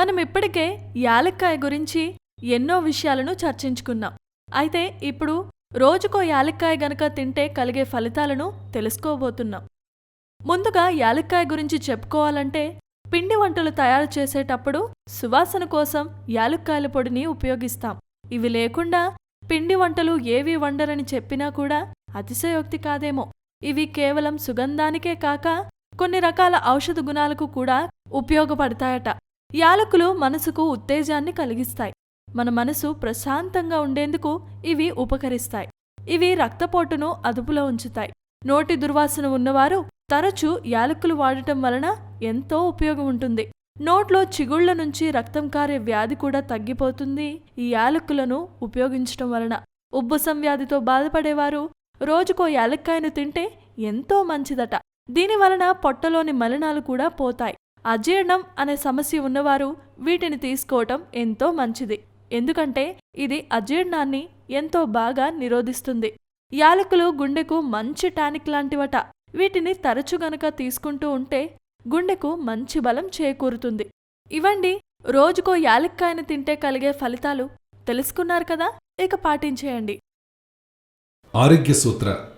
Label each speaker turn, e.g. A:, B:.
A: మనం ఇప్పటికే యాలక్కాయ గురించి ఎన్నో విషయాలను చర్చించుకున్నాం. అయితే ఇప్పుడు రోజుకో యాలక్కాయ గనక తింటే కలిగే ఫలితాలను తెలుసుకోబోతున్నాం. ముందుగా యాలక్కాయ గురించి చెప్పుకోవాలంటే పిండి వంటలు తయారు చేసేటప్పుడు సువాసన కోసం యాలక్కాయల పొడిని ఉపయోగిస్తాం. ఇవి లేకుండా పిండి వంటలు ఏవి వండరని చెప్పినా కూడా అతిశయోక్తి కాదేమో. ఇవి కేవలం సుగంధానికే కాక కొన్ని రకాల ఔషధ గుణాలకు కూడా ఉపయోగపడతాయట. యాలకులు మనసుకు ఉత్తేజాన్ని కలిగిస్తాయి. మన మనసు ప్రశాంతంగా ఉండేందుకు ఇవి ఉపకరిస్తాయి. ఇవి రక్తపోటును అదుపులో ఉంచుతాయి. నోటి దుర్వాసన ఉన్నవారు తరచూ యాలకులు వాడటం వలన ఎంతో ఉపయోగం ఉంటుంది. నోట్లో చిగుళ్ళ నుంచి రక్తం కారే వ్యాధి కూడా తగ్గిపోతుంది ఈ యాలకులను ఉపయోగించటం వలన. ఉబ్బసం వ్యాధితో బాధపడేవారు రోజుకో యాలక్కాయను తింటే ఎంతో మంచిదట. దీని వలన పొట్టలోని మలినాలు కూడా పోతాయి. అజీర్ణం అనే సమస్య ఉన్నవారు వీటిని తీసుకోవటం ఎంతో మంచిది. ఎందుకంటే ఇది అజీర్ణాన్ని ఎంతో బాగా నిరోధిస్తుంది. యాలకులు గుండెకు మంచి టానిక్ లాంటివట. వీటిని తరచు గనక తీసుకుంటూ ఉంటే గుండెకు మంచి బలం చేకూరుతుంది. ఇవ్వండి రోజుకో యాలక్కాయను తింటే కలిగే ఫలితాలు తెలుసుకున్నారు కదా? ఇక పాటించేయండి.
B: ఆరోగ్య సూత్ర.